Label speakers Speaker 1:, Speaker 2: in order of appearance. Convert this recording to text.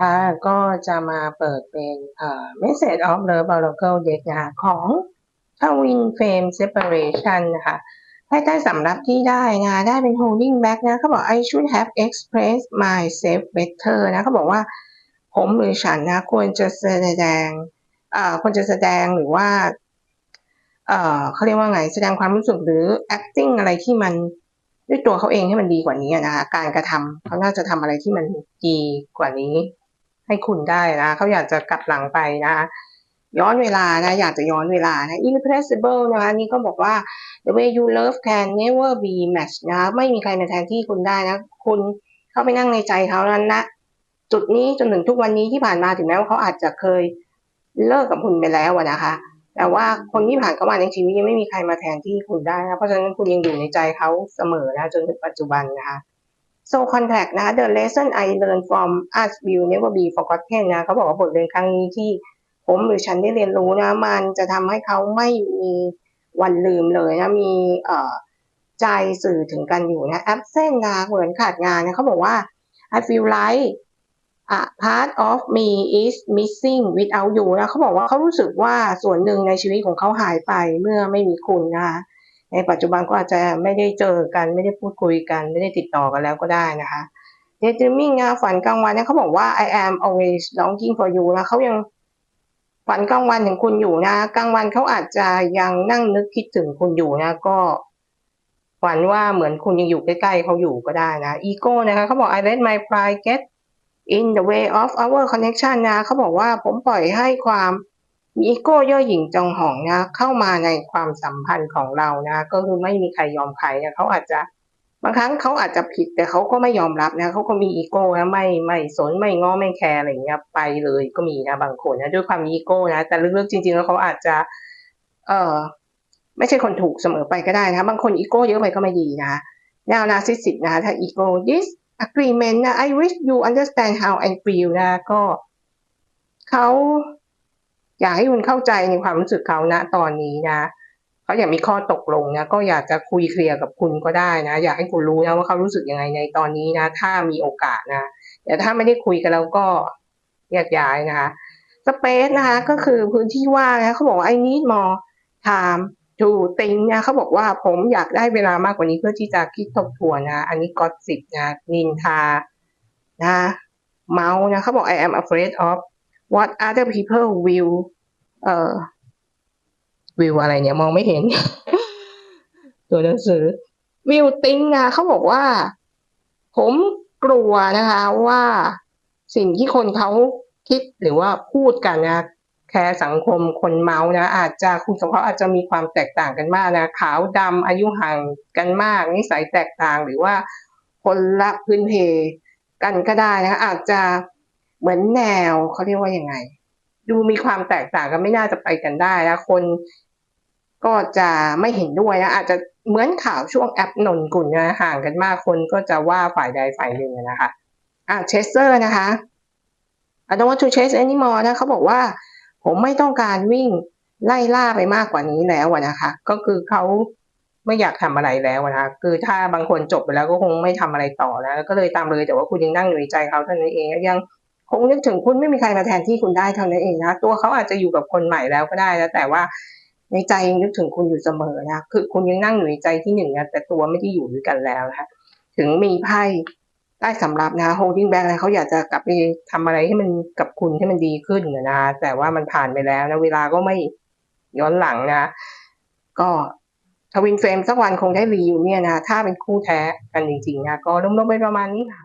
Speaker 1: ค่ะก็จะมาเปิดเป็นเอ่อ Message of Love Oracle Deck นะคะของ Twin Flame Separation นะคะภายใต้สำรับที่ได้นะได้เป็น Holding Back นะเขาบอก I should have expressed myself better นะเขาบอกว่า ผมหรือฉันนะควรจะแสดงเอ่อควรจะแสดงหรือว่า เอ่อเขาเรียกว่าไงแสดงความรู้สึกหรือ acting อะไรที่มันด้วยตัวเขาเองให้มันดีกว่านี้นะคะการกระทำเขาน่าจะทำอะไรที่มันดีกว่านี้ ให้คุณได้นะเขาอยากจะกลับหลังไปนะย้อนเวลานะอยากจะย้อนเวลานะ irreplaceable นะคะนี่ก็บอกว่า the way you love can never be matched นะไม่มีใครมาแทนที่คุณได้นะ คุณเข้าไปนั่งในใจเขานั้นนะ จุดนี้จนถึงทุกวันนี้ที่ผ่านมาถึงแม้ว่าเขาอาจจะเคยเลิกกับคุณไปแล้วนะคะ แต่ว่าคนที่ผ่านเข้ามาในชีวิตยังไม่มีใครมาแทนที่คุณได้นะเพราะฉะนั้นคุณยังอยู่ในใจเขาเสมอนะจนถึงปัจจุบันนะคะ so contact นะ the lesson I learned from us will never be forgotten นะเขาบอกว่าบทเรียนครั้งนี้ที่ผมหรือฉันได้เรียนรู้นะ มันจะทำให้เขาไม่มีวันลืมเลยนะ มีเอ่อใจสื่อถึงกันอยู่นะ absent นะเหมือนขาดงานนะเขาบอกว่า I feel like a part of me is missing without you นะเขาบอกว่าเขารู้สึกว่าส่วนหนึ่งในชีวิตของเขาหายไปเมื่อไม่มีคุณนะคะ ในปัจจุบันก็อาจจะไม่ได้เจอกันไม่ได้พูดคุยกัน ไม่ได้ติดต่อกันแล้วก็ได้นะคะ daydreaming นะฝันกลางวันนะเขาบอกว่า I am always longing for you นะเขายังฝันกลางวันถึงคุณอยู่นะกลางวันเขาอาจจะยังนั่งนึกคิดถึงคุณอยู่นะ ก็ฝันว่าเหมือนคุณยังอยู่ใกล้ๆเขาอยู่ก็ได้นะ ego นะคะเขาบอก I let my pride get in the way of our connection นะเขาบอกว่าผมปล่อยให้ความ มีอีโก้ย่อหยิ่งจองหองนะเข้ามาในความสัมพันธ์ของเรานะก็คือไม่มีใครยอมใครนะเขาอาจจะบางครั้งเขาอาจจะผิดแต่เขาก็ไม่ยอมรับนะเขาก็มีอีโก้นะไม่ไม่สนไม่ง้อไม่แคร์อะไรอย่างเงี้ยไปเลยก็มีนะบางคนนะด้วยความมีอีโก้นะแต่ลึกๆจริง ๆ แล้วเขาอาจจะ เออไม่ใช่คนถูกเสมอไปก็ได้นะ บางคนอีโก้เยอะไปก็ไม่ดีนะแนวนาซิสิตนะ ถ้าอีโก้ this agreement นะ I wish you understand how I feel นะก็เขา อยากให้คุณเข้าใจในความรู้สึกเขานะตอนนี้นะเขาอยากมีข้อตกลงนะก็อยากจะคุยเคลียร์กับคุณก็ได้นะ อยากให้คุณรู้นะว่าเขารู้สึกยังไงในตอนนี้นะ ถ้ามีโอกาสนะแต่ถ้าไม่ได้คุยกันแล้วก็แยกย้ายนะคะสเปซนะคะก็คือพื้นที่ว่างนะเขาบอกว่า I need more time to think นะเขาบอกว่าผมอยากได้เวลามากกว่านี้เพื่อที่จะคิดทบทวนนะ อันนี้ก็สิบนะนินทานะเมาส์นะเขาบอก I am afraid of what other people will เอ่อ will อะไรเนี่ยมองไม่เห็น ตัวหนังสือ will think นะเขาบอกว่า ผมกลัวนะคะว่าสิ่งที่คนเขาคิดหรือว่าพูดกันนะแคร์สังคมคนเมานะ อาจจะคุณสมเขาอาจจะมีความแตกต่างกันมากนะ ขาวดำอายุห่างกันมาก นิสัยแตกต่างหรือว่าคนละพื้นเพกันก็ได้นะอาจจะ เหมือนแนวเขาเรียกว่ายังไง ดูมีความแตกต่างกันไม่น่าจะไปกันได้นะคนก็จะไม่เห็นด้วยนะอาจจะเหมือนข่าวช่วงแอปนนกุลนะห่างกันมากคนก็จะว่าฝ่ายใดฝ่ายหนึ่งนะคะอะเชสเซอร์นะคะ I don't want to chase anymore นะเขาบอกว่า ผมไม่ต้องการวิ่งไล่ล่าไปมากกว่านี้แล้วนะคะ ก็คือเขาไม่อยากทำอะไรแล้วนะคะคือถ้าบางคนจบไปแล้วก็คงไม่ทำอะไรต่อแล้ว ก็เลยตามเลยแต่ว่าคุณยังนั่งอยู่ในใจเขาเท่านั้นเองยัง คงนึกถึงคุณไม่มีใครมาแทนที่คุณได้เท่านั้นเองนะตัวเขาอาจจะอยู่กับคนใหม่แล้วก็ได้นะแต่ว่าในใจยังนึกถึงคุณอยู่เสมอนะคือคุณยังนั่งอยู่ในใจที่หนึ่งนะแต่ตัวไม่ได้อยู่ด้วยกันแล้วนะคะถึงมีไพ่ได้สำหรับนะ holding back นะเขาอยากจะกลับไปทำอะไรให้มันกับคุณให้มันดีขึ้นนะแต่ว่ามันผ่านไปแล้วนะเวลาก็ไม่ย้อนหลังนะ ก็ทวินเฟรมสักวันคงได้รีวิวเนี่ยนะถ้าเป็นคู่แท้กันจริงๆนะก็ร่วมๆไปประมาณนี้ค่ะ